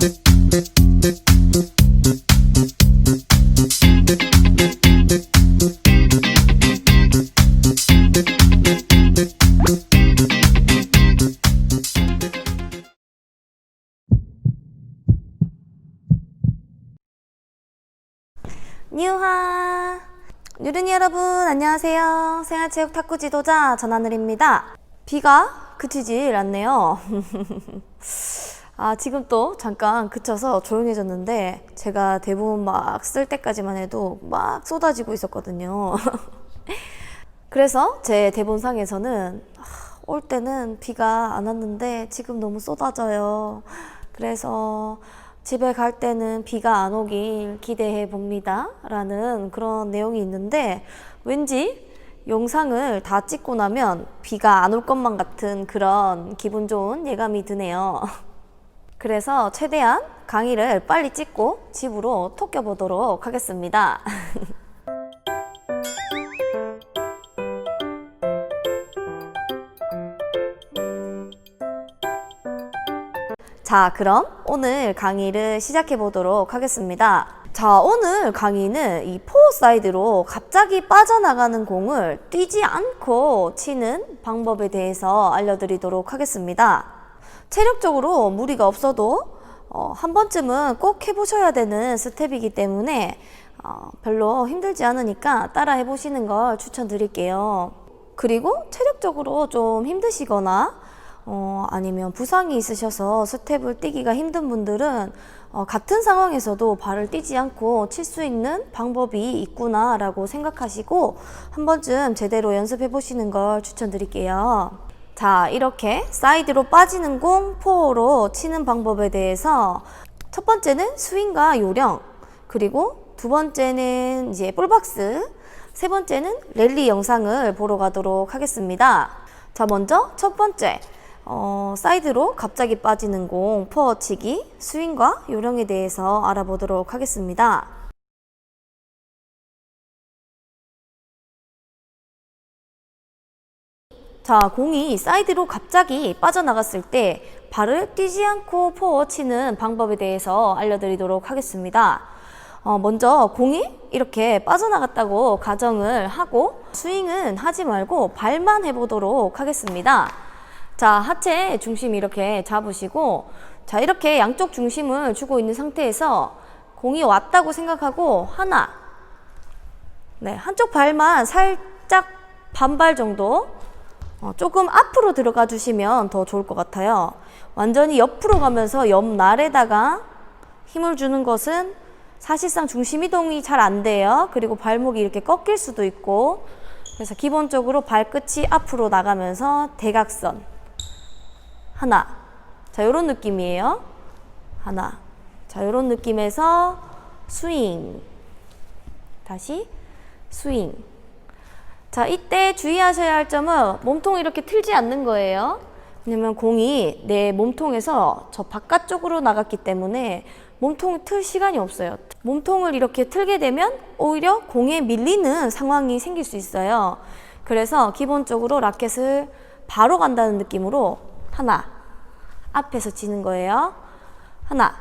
뉴하. 뉴른이 여러분 안녕하세요. 생활체육 탁구 지도자 전하늘입니다. 비가 그치질 않네요 아 지금 또 잠깐 그쳐서 조용해졌는데 제가 대부분 막쓸 때까지만 해도 막 쏟아지고 있었거든요 그래서 제 대본상에서는 아, 올 때는 비가 안 왔는데 지금 너무 쏟아져요. 그래서 집에 갈 때는 비가 안 오길 기대해 봅니다. 라는 그런 내용이 있는데 왠지 영상을 다 찍고 나면 비가 안 올 것만 같은 그런 기분 좋은 예감이 드네요. 그래서 최대한 강의를 빨리 찍고 집으로 토껴 보도록 하겠습니다. 자, 그럼 오늘 강의를 시작해 보도록 하겠습니다. 자, 오늘 강의는 이 포어 사이드로 갑자기 빠져나가는 공을 뛰지 않고 치는 방법에 대해서 알려드리도록 하겠습니다. 체력적으로 무리가 없어도 어, 한 번쯤은 꼭 해보셔야 되는 스텝이기 때문에 어, 별로 힘들지 않으니까 따라 해보시는 걸 추천드릴게요. 그리고 체력적으로 좀 힘드시거나 어, 아니면 부상이 있으셔서 스텝을 뛰기가 힘든 분들은 어, 같은 상황에서도 발을 뛰지 않고 칠 수 있는 방법이 있구나라고 생각하시고 한 번쯤 제대로 연습해 보시는 걸 추천드릴게요. 자, 이렇게 사이드로 빠지는 공 포어로 치는 방법에 대해서 첫 번째는 스윙과 요령, 그리고 두 번째는 이제 볼박스, 세 번째는 랠리 영상을 보러 가도록 하겠습니다. 자, 먼저 첫 번째. 어, 사이드로 갑자기 빠지는 공 포어 치기, 스윙과 요령에 대해서 알아보도록 하겠습니다. 자, 공이 사이드로 갑자기 빠져나갔을 때 발을 뛰지 않고 포어 치는 방법에 대해서 알려드리도록 하겠습니다. 어, 먼저 공이 이렇게 빠져나갔다고 가정을 하고 스윙은 하지 말고 발만 해보도록 하겠습니다. 자, 하체 중심 이렇게 잡으시고, 자, 이렇게 양쪽 중심을 주고 있는 상태에서 공이 왔다고 생각하고, 하나, 네, 한쪽 발만 살짝 반발 정도, 어, 조금 앞으로 들어가 주시면 더 좋을 것 같아요. 완전히 옆으로 가면서 옆날에다가 힘을 주는 것은 사실상 중심 이동이 잘 안 돼요. 그리고 발목이 이렇게 꺾일 수도 있고, 그래서 기본적으로 발끝이 앞으로 나가면서 대각선. 하나. 자, 요런 느낌이에요. 하나. 자, 요런 느낌에서 스윙. 다시 스윙. 자, 이때 주의하셔야 할 점은 몸통을 이렇게 틀지 않는 거예요. 왜냐면 공이 내 몸통에서 저 바깥쪽으로 나갔기 때문에 몸통을 틀 시간이 없어요. 몸통을 이렇게 틀게 되면 오히려 공에 밀리는 상황이 생길 수 있어요. 그래서 기본적으로 라켓을 바로 간다는 느낌으로 하나 앞에서 치는 거예요. 하나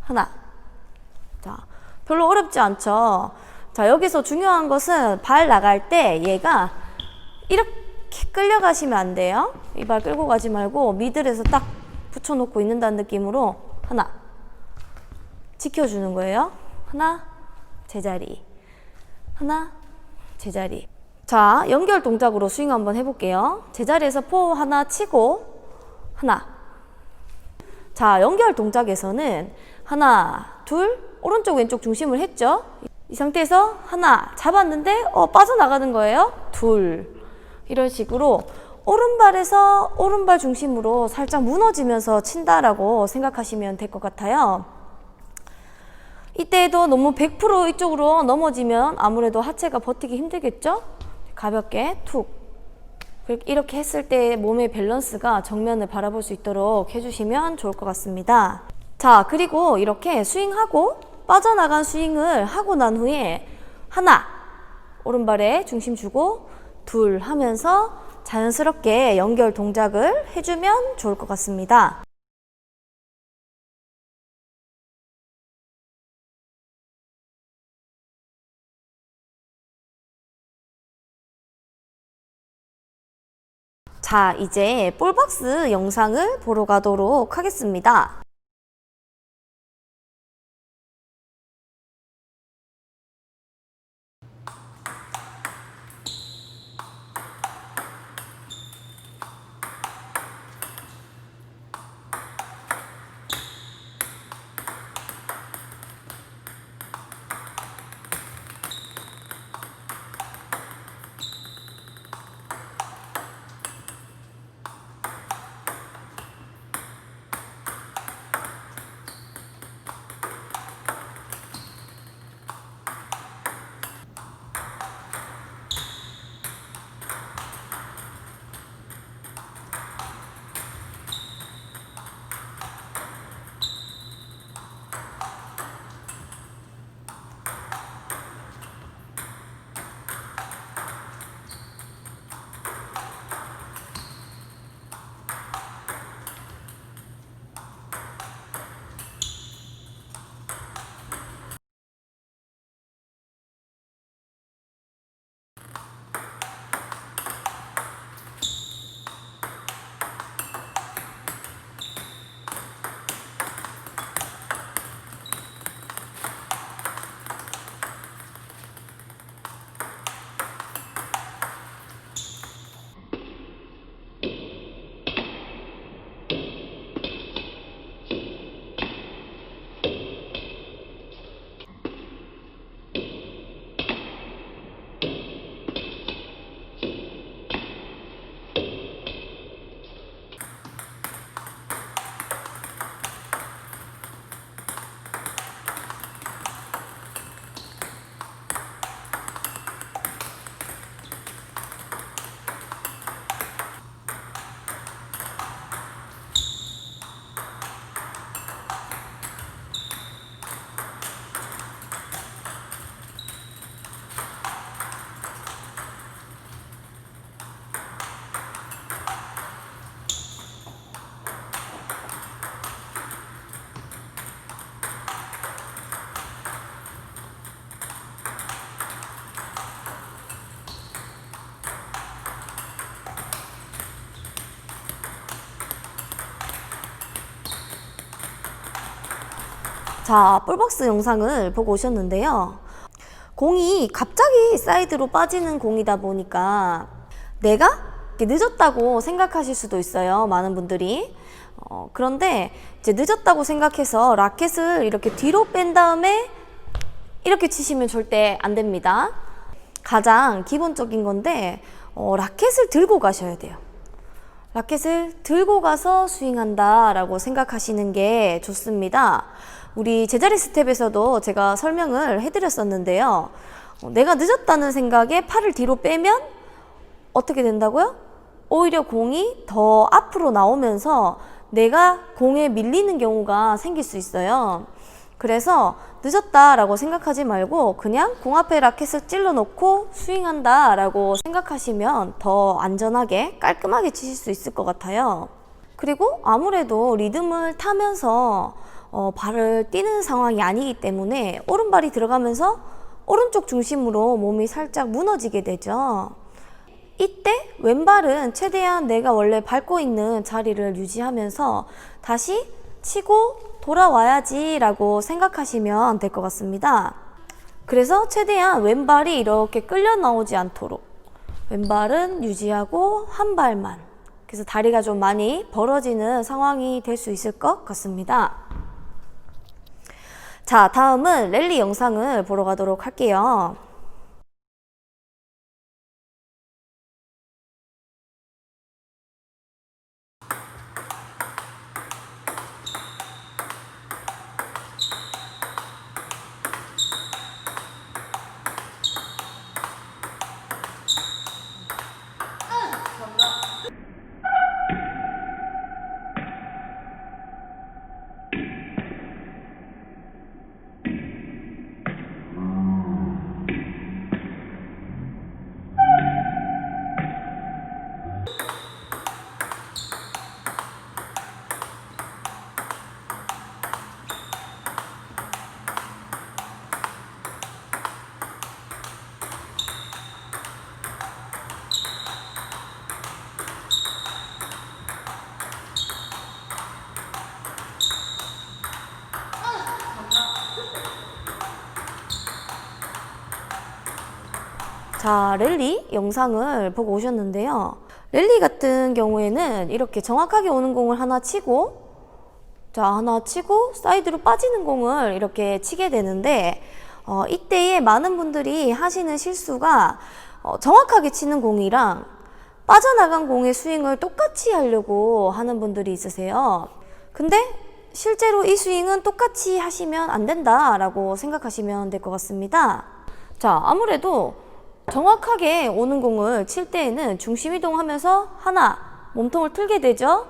하나 자 별로 어렵지 않죠. 자 여기서 중요한 것은 발 나갈 때 얘가 이렇게 끌려가시면 안 돼요. 이 발 끌고 가지 말고 미들에서 딱 붙여놓고 있는다는 느낌으로 하나 지켜주는 거예요. 하나 제자리 하나 제자리 자, 연결 동작으로 스윙 한번 해볼게요. 제자리에서 포 하나 치고, 하나. 자, 연결 동작에서는 하나, 둘, 오른쪽, 왼쪽 중심을 했죠? 이 상태에서 하나 잡았는데, 어, 빠져나가는 거예요. 둘. 이런 식으로 오른발에서 오른발 중심으로 살짝 무너지면서 친다라고 생각하시면 될 것 같아요. 이때도 너무 100% 이쪽으로 넘어지면 아무래도 하체가 버티기 힘들겠죠? 가볍게 툭 이렇게 했을 때 몸의 밸런스가 정면을 바라볼 수 있도록 해주시면 좋을 것 같습니다. 자 그리고 이렇게 스윙하고 빠져나간 스윙을 하고 난 후에 하나 오른발에 중심 주고 둘 하면서 자연스럽게 연결 동작을 해주면 좋을 것 같습니다. 자, 이제 볼박스 영상을 보러 가도록 하겠습니다. 자, 볼박스 영상을 보고 오셨는데요. 공이 갑자기 사이드로 빠지는 공이다 보니까 내가 늦었다고 생각하실 수도 있어요. 많은 분들이. 어, 그런데 이제 늦었다고 생각해서 라켓을 이렇게 뒤로 뺀 다음에 이렇게 치시면 절대 안 됩니다. 가장 기본적인 건데 어, 라켓을 들고 가셔야 돼요. 라켓을 들고 가서 스윙한다라고 생각하시는 게 좋습니다. 우리 제자리 스텝에서도 제가 설명을 해드렸었는데요. 어, 내가 늦었다는 생각에 팔을 뒤로 빼면 어떻게 된다고요? 오히려 공이 더 앞으로 나오면서 내가 공에 밀리는 경우가 생길 수 있어요. 그래서 늦었다라고 생각하지 말고 그냥 공 앞에 라켓을 찔러 놓고 스윙한다라고 생각하시면 더 안전하게 깔끔하게 치실 수 있을 것 같아요. 그리고 아무래도 리듬을 타면서 어, 발을 뛰는 상황이 아니기 때문에 오른발이 들어가면서 오른쪽 중심으로 몸이 살짝 무너지게 되죠. 이때 왼발은 최대한 내가 원래 밟고 있는 자리를 유지하면서 다시 치고 돌아와야지 라고 생각하시면 될 것 같습니다. 그래서 최대한 왼발이 이렇게 끌려 나오지 않도록 왼발은 유지하고 한 발만 그래서 다리가 좀 많이 벌어지는 상황이 될 수 있을 것 같습니다. 자, 다음은 랠리 영상을 보러 가도록 할게요. 자, 랠리 영상을 보고 오셨는데요. 랠리 같은 경우에는 이렇게 정확하게 오는 공을 하나 치고, 자, 하나 치고, 사이드로 빠지는 공을 이렇게 치게 되는데, 어, 이때에 많은 분들이 하시는 실수가 어, 정확하게 치는 공이랑 빠져나간 공의 스윙을 똑같이 하려고 하는 분들이 있으세요. 근데 실제로 이 스윙은 똑같이 하시면 안 된다라고 생각하시면 될 것 같습니다. 자, 아무래도 정확하게 오는 공을 칠 때에는 중심 이동하면서 하나, 몸통을 틀게 되죠.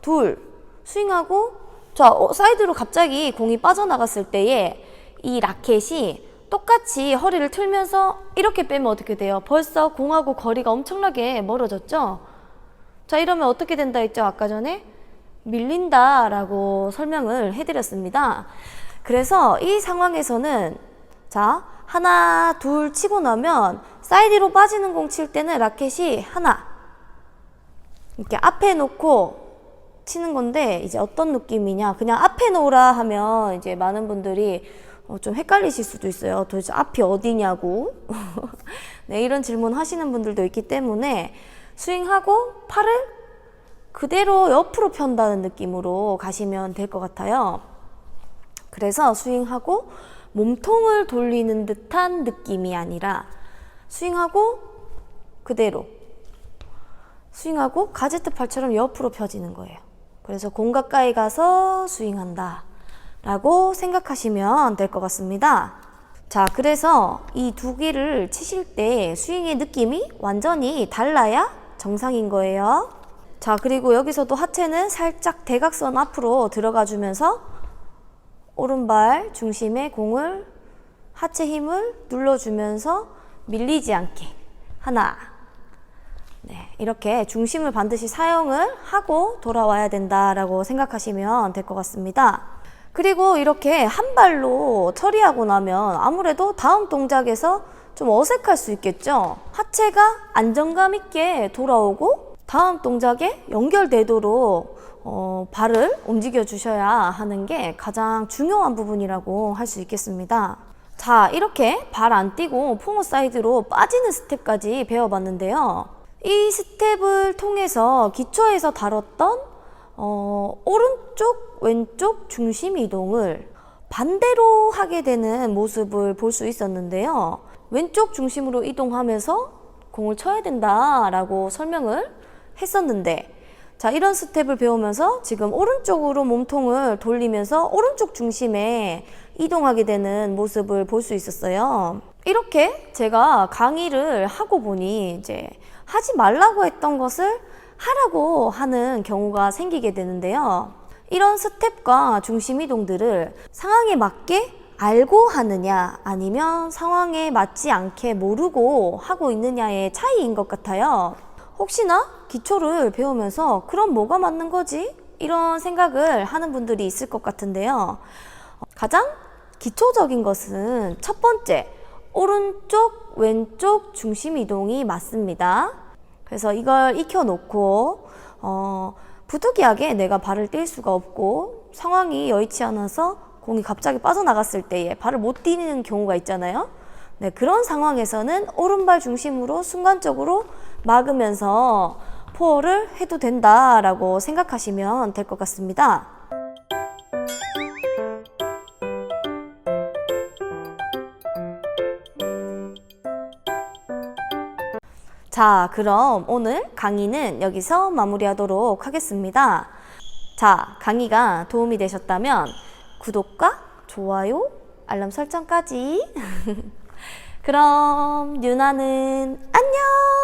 둘, 스윙하고 자, 어, 사이드로 갑자기 공이 빠져나갔을 때에 이 라켓이 똑같이 허리를 틀면서 이렇게 빼면 어떻게 돼요? 벌써 공하고 거리가 엄청나게 멀어졌죠? 자, 이러면 어떻게 된다 했죠? 아까 전에? 밀린다 라고 설명을 해드렸습니다. 그래서 이 상황에서는 자, 하나, 둘 치고 나면 사이드로 빠지는 공 칠 때는 라켓이 하나, 이렇게 앞에 놓고 치는 건데 이제 어떤 느낌이냐? 그냥 앞에 놓으라 하면 이제 많은 분들이 어, 좀 헷갈리실 수도 있어요. 도대체 앞이 어디냐고. 네 이런 질문 하시는 분들도 있기 때문에 스윙하고 팔을 그대로 옆으로 편다는 느낌으로 가시면 될 것 같아요. 그래서 스윙하고 몸통을 돌리는 듯한 느낌이 아니라 스윙하고 그대로 스윙하고 가제트 팔처럼 옆으로 펴지는 거예요. 그래서 공 가까이 가서 스윙한다. 라고 생각하시면 될 것 같습니다. 자, 그래서 이 두 개를 치실 때 스윙의 느낌이 완전히 달라야 정상인 거예요. 자, 그리고 여기서도 하체는 살짝 대각선 앞으로 들어가 주면서 오른발 중심에 공을 하체 힘을 눌러주면서 밀리지 않게 하나 네, 이렇게 중심을 반드시 사용을 하고 돌아와야 된다라고 생각하시면 될 것 같습니다. 그리고 이렇게 한 발로 처리하고 나면 아무래도 다음 동작에서 좀 어색할 수 있겠죠. 하체가 안정감 있게 돌아오고 다음 동작에 연결되도록 어, 발을 움직여 주셔야 하는 게 가장 중요한 부분이라고 할 수 있겠습니다. 자, 이렇게 발안 띄고 포모 사이드로 빠지는 스텝까지 배워봤는데요. 이 스텝을 통해서 기초에서 다뤘던 어, 오른쪽, 왼쪽 중심 이동을 반대로 하게 되는 모습을 볼 수 있었는데요. 왼쪽 중심으로 이동하면서 공을 쳐야 된다라고 설명을 했었는데, 자, 이런 스텝을 배우면서 지금 오른쪽으로 몸통을 돌리면서 오른쪽 중심에 이동하게 되는 모습을 볼 수 있었어요. 이렇게 제가 강의를 하고 보니 이제 하지 말라고 했던 것을 하라고 하는 경우가 생기게 되는데요. 이런 스텝과 중심 이동들을 상황에 맞게 알고 하느냐 아니면 상황에 맞지 않게 모르고 하고 있느냐의 차이인 것 같아요. 혹시나 기초를 배우면서 그럼 뭐가 맞는 거지? 이런 생각을 하는 분들이 있을 것 같은데요. 가장 기초적인 것은 첫 번째, 오른쪽, 왼쪽 중심 이동이 맞습니다. 그래서 이걸 익혀놓고, 어, 부득이하게 내가 발을 뗄 수가 없고, 상황이 여의치 않아서 공이 갑자기 빠져나갔을 때에 발을 못 띄는 경우가 있잖아요. 네, 그런 상황에서는 오른발 중심으로 순간적으로 막으면서 포어를 해도 된다라고 생각하시면 될 것 같습니다. 자, 그럼 오늘 강의는 여기서 마무리하도록 하겠습니다. 자, 강의가 도움이 되셨다면 구독과 좋아요, 알람 설정까지. 그럼 유나는 안녕!